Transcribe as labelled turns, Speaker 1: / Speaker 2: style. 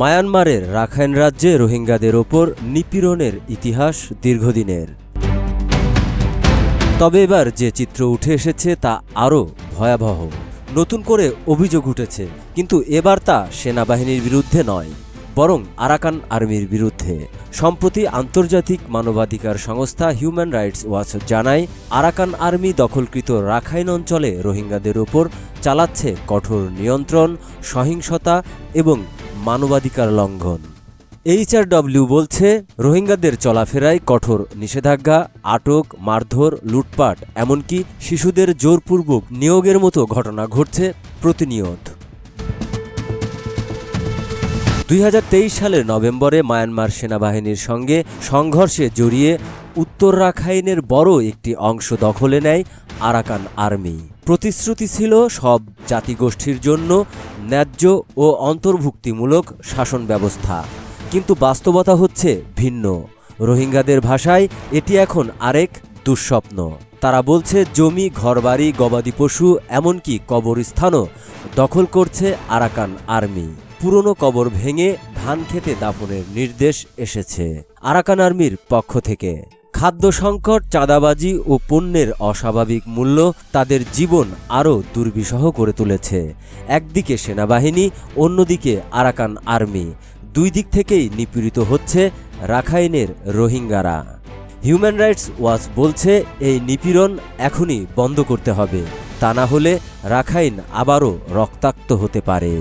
Speaker 1: মায়ানমারের রাখাইন রাজ্যে রোহিঙ্গাদের ওপর নিপীড়নের ইতিহাস দীর্ঘদিনের। তবে এবার যে চিত্র উঠে এসেছে তা আরও ভয়াবহ। নতুন করে অভিযোগ উঠেছে, কিন্তু এবার তা সেনাবাহিনীর বিরুদ্ধে নয়, বরং আরাকান আর্মির বিরুদ্ধে। সম্প্রতি আন্তর্জাতিক মানবাধিকার সংস্থা হিউম্যান রাইটস ওয়াচ জানায়, আরাকান আর্মি দখলকৃত রাখাইন অঞ্চলে রোহিঙ্গাদের ওপর চালাচ্ছে কঠোর নিয়ন্ত্রণ, সহিংসতা এবং মানবাধিকার লঙ্ঘন। এইচআরডব্লিউ বলছে, রোহিঙ্গাদের চলাফেরায় কঠোর নিষেধাজ্ঞা, আটক, মারধর, লুটপাট, এমনকি শিশুদের জোরপূর্বক নিয়োগের মতো ঘটনা ঘটছে প্রতিনিয়ত। দুই হাজার তেইশ সালের নভেম্বরে মায়ানমার সেনাবাহিনীর সঙ্গে সংঘর্ষে জড়িয়ে উত্তর রাখাইনের বড় একটি অংশ দখলে নেয় আরাকান আর্মি। প্রতিশ্রুতি ছিল সব জাতিগোষ্ঠীর জন্য ন্যায্য ও অন্তর্ভুক্তিমূলক শাসন ব্যবস্থা। কিন্তু বাস্তবতা হচ্ছে ভিন্ন। রোহিঙ্গাদের ভাষায় এটি এখন আরেক দুঃস্বপ্ন। তারা বলছে, জমি, ঘরবাড়ি, গবাদি পশু, এমনকি কবরস্থানও দখল করছে আরাকান আর্মি। পুরনো কবর ভেঙে ধান খেতে দাপনের নির্দেশ এসেছে। আরাকান আর্মির পক্ষ থেকে। খাদ্য সংকট, চাঁদাবাজি ও পণ্যের অস্বাভাবিক মূল্য তাদের জীবন আরও দুর্বিষহ করে তুলেছে। একদিকে সেনাবাহিনী, অন্যদিকে আরাকান আর্মি। দুই দিক থেকেই নিপীড়িত হচ্ছে রাখাইনের রোহিঙ্গারা। হিউম্যান রাইটস ওয়াচ বলছে, এই নিপীড়ন এখনই বন্ধ করতে হবে। তা না হলে রাখাইন আবারও রক্তাক্ত হতে পারে।